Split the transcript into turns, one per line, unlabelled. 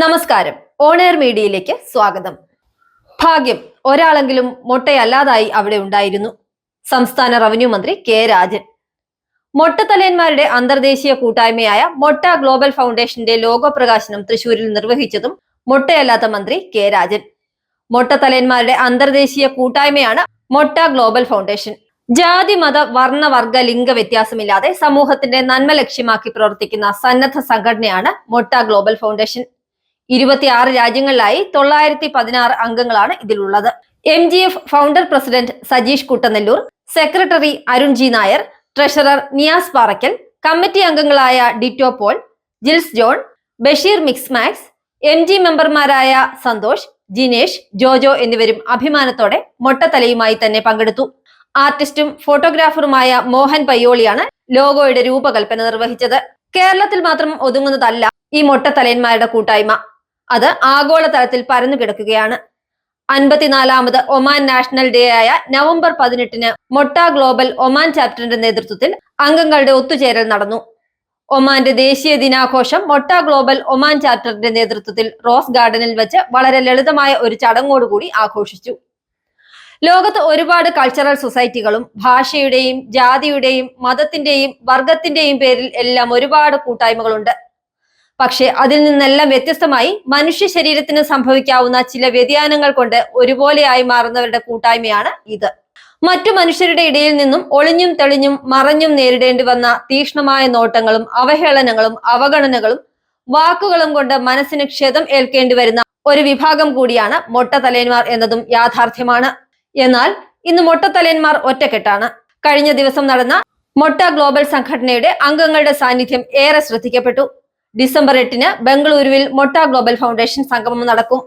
നമസ്കാരം. ഓണയർ മീഡിയയിലേക്ക് സ്വാഗതം. ഭാഗ്യം ഒരാളെങ്കിലും മൊട്ടയല്ലാതായി അവിടെ ഉണ്ടായിരുന്നു. സംസ്ഥാന റവന്യൂ മന്ത്രി കെ രാജൻ. മൊട്ടത്തലയന്മാരുടെ അന്തർദേശീയ കൂട്ടായ്മയായ മൊട്ട ഗ്ലോബൽ ഫൗണ്ടേഷന്റെ ലോഗോ പ്രകാശനം തൃശൂരിൽ നിർവഹിച്ചതും മൊട്ടയല്ലാത്ത മന്ത്രി കെ രാജൻ. മൊട്ടത്തലയന്മാരുടെ അന്തർദേശീയ കൂട്ടായ്മയാണ് മൊട്ട ഗ്ലോബൽ ഫൗണ്ടേഷൻ. ജാതി മത വർണ വർഗ ലിംഗ വ്യത്യാസമില്ലാതെ സമൂഹത്തിന്റെ നന്മ ലക്ഷ്യമാക്കി പ്രവർത്തിക്കുന്ന സന്നദ്ധ സംഘടനയാണ് മൊട്ട ഗ്ലോബൽ ഫൗണ്ടേഷൻ. ഇരുപത്തിയാറ് രാജ്യങ്ങളിലായി തൊള്ളായിരത്തി പതിനാറ് അംഗങ്ങളാണ് ഇതിലുള്ളത്. M G F founder president Sajeesh Kuttanellur secretary Arun G Nair treasurer Niyas Parakkal committee അംഗങ്ങളായ Ditto Paul Jils John Basheer mix max M G മെമ്പർമാരായ സന്തോഷ് ജിനേഷ് ജോജോ എന്നിവരും അഭിമാനത്തോടെ മൊട്ടത്തലയുമായി തന്നെ പങ്കെടുത്തു. ആർട്ടിസ്റ്റും ഫോട്ടോഗ്രാഫറുമായ മോഹൻ പയ്യോളിയാണ് ലോഗോയുടെ രൂപകൽപ്പന നിർവഹിച്ചത്. കേരളത്തിൽ മാത്രം ഒതുങ്ങുന്നതല്ല ഈ മൊട്ടത്തലയന്മാരുടെ കൂട്ടായ്മ. അത് ആഗോളതലത്തിൽ പരന്നു കിടക്കുകയാണ്. അൻപത്തിനാലാമത് ഒമാൻ നാഷണൽ ഡേ ആയ നവംബർ പതിനെട്ടിന് മൊട്ട ഗ്ലോബൽ ഒമാൻ ചാപ്റ്ററിന്റെ നേതൃത്വത്തിൽ അംഗങ്ങളുടെ ഒത്തുചേരൽ നടന്നു. ഒമാന്റെ ദേശീയ ദിനാഘോഷം മൊട്ട ഗ്ലോബൽ ഒമാൻ ചാപ്റ്ററിന്റെ നേതൃത്വത്തിൽ റോസ് ഗാർഡനിൽ വെച്ച് വളരെ ലളിതമായ ഒരു ചടങ്ങോടുകൂടി ആഘോഷിച്ചു. ലോകത്ത് ഒരുപാട് കൾച്ചറൽ സൊസൈറ്റികളും ഭാഷയുടെയും ജാതിയുടെയും മതത്തിന്റെയും വർഗത്തിന്റെയും പേരിൽ എല്ലാം ഒരുപാട് കൂട്ടായ്മകളുണ്ട്. പക്ഷെ അതിൽ നിന്നെല്ലാം വ്യത്യസ്തമായി മനുഷ്യ ശരീരത്തിന് സംഭവിക്കാവുന്ന ചില വ്യതിയാനങ്ങൾ കൊണ്ട് ഒരുപോലെയായി മാറുന്നവരുടെ കൂട്ടായ്മയാണ് ഇത്. മറ്റു മനുഷ്യരുടെ ഇടയിൽ നിന്നും ഒളിഞ്ഞും തെളിഞ്ഞും മറഞ്ഞും നേരിടേണ്ടി വന്ന തീക്ഷ്ണമായ നോട്ടങ്ങളും അവഹേളനങ്ങളും അവഗണനകളും വാക്കുകളും കൊണ്ട് മനസ്സിന് ക്ഷതം ഏൽക്കേണ്ടി വരുന്ന ഒരു വിഭാഗം കൂടിയാണ് മൊട്ടത്തലയന്മാർ എന്നതും യാഥാർത്ഥ്യമാണ്. എന്നാൽ ഇന്ന് മൊട്ടത്തലയന്മാർ ഒറ്റക്കെട്ടാണ്. കഴിഞ്ഞ ദിവസം നടന്ന മൊട്ട ഗ്ലോബൽ സംഘടനയുടെ അംഗങ്ങളുടെ സാന്നിധ്യം ഏറെ ശ്രദ്ധിക്കപ്പെട്ടു. ഡിസംബർ എട്ടിന് ബംഗളൂരുവിൽ മൊട്ട ഗ്ലോബൽ ഫൗണ്ടേഷൻ സംഗമം നടക്കും.